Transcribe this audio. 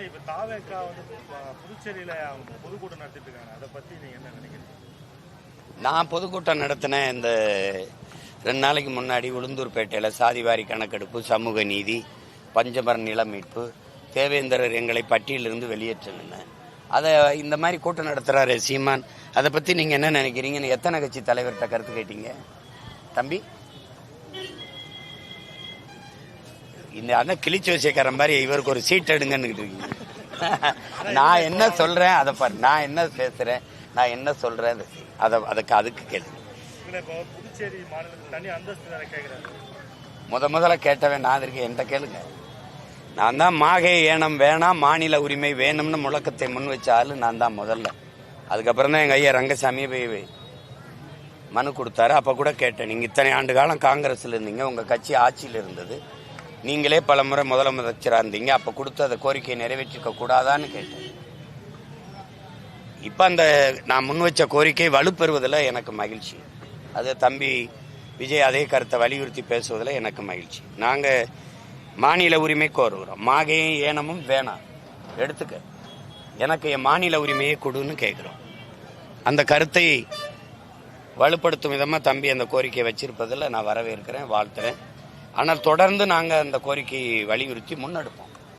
Sir இப்ப தாவேக்கா வந்து புதுச்சேரியில அவங்க பொதுக்கூட்டம் நடத்திட்டு இருக்காங்க. அதை பத்தி நீங்க என்ன நினைக்கிறீங்க? நான் பொதுக்கூட்டம் நடத்தினேன் இந்த ரெண்டு நாளைக்கு முன்னாடி உளுந்தூர்பேட்டையில் சாதிவாரி கணக்கெடுப்பு சமூக நீதி பஞ்சமர நில மீட்பு தேவேந்திரர் எங்களை பட்டியலிருந்து வெளியேற்றினேன் அதை இந்த மாதிரி கூட்டம் நடத்துகிறாரு சீமான். அதை பற்றி நீங்கள் என்ன நினைக்கிறீங்கன்னு எத்தனை கட்சி தலைவர்கிட்ட கருத்து கேட்டீங்க? தம்பி? இந்த அண்ணன் கிழிச்சு வச்சுக்கிற மாதிரி இவருக்கு ஒரு சீட் எடுங்கன்னு இருக்கீங்க. நான் என்ன சொல்றேன் அதை பாரு. நான் என்ன பேசுறேன் நான் என்ன சொல்றேன் அதை அதுக்கு அதுக்கு கேளு. இல்ல இப்போ புதுச்சேரி மாநிலத்துக்கு தனி அந்தஸ்து வேற கேக்குறாரு. முத முதல்ல கேட்டவன் நான் இருக்கேன். என்கிட்ட கேளுங்க. நான் தான் மாகை ஏனம் வேணாம் மாநில உரிமை வேணும்னு முழக்கத்தை முன் வச்ச ஆளு நான் தான் முதல்ல. அதுக்கப்புறம் தான் எங்க ஐயா ரங்கசாமி போய் மனு கொடுத்தாரு. அப்ப கூட கேட்டேன். நீங்க இத்தனை ஆண்டு காலம் காங்கிரஸ்ல இருந்தீங்க. உங்க கட்சி ஆட்சியில் இருந்தது. நீங்களே பல முறை முதலமைச்சராக இருந்தீங்க அப்ப கொடுத்து அந்த கோரிக்கையை நிறைவேற்றிக்க கூடாதான்னு கேட்டேன். இப்ப அந்த நான் முன் வச்ச கோரிக்கை வலுப்பெறுவதில் எனக்கு மகிழ்ச்சி. அது தம்பி விஜய் அதே கருத்தை வலியுறுத்தி பேசுவதில் எனக்கு மகிழ்ச்சி. நாங்க மாநில உரிமை கோருகிறோம். மாகையும் ஏனமும் வேணாம். எடுத்துக்க. எனக்கு என் மாநில உரிமையை கொடுன்னு கேட்குறோம். அந்த கருத்தை வலுப்படுத்தும் விதமாக தம்பி அந்த கோரிக்கையை வச்சிருப்பதில் நான் வரவேற்கிறேன் வாழ்த்துறேன். ஆனால் தொடர்ந்து நாங்கள் அந்த கோரிக்கையை வலியுறுத்தி முன்னெடுப்போம்.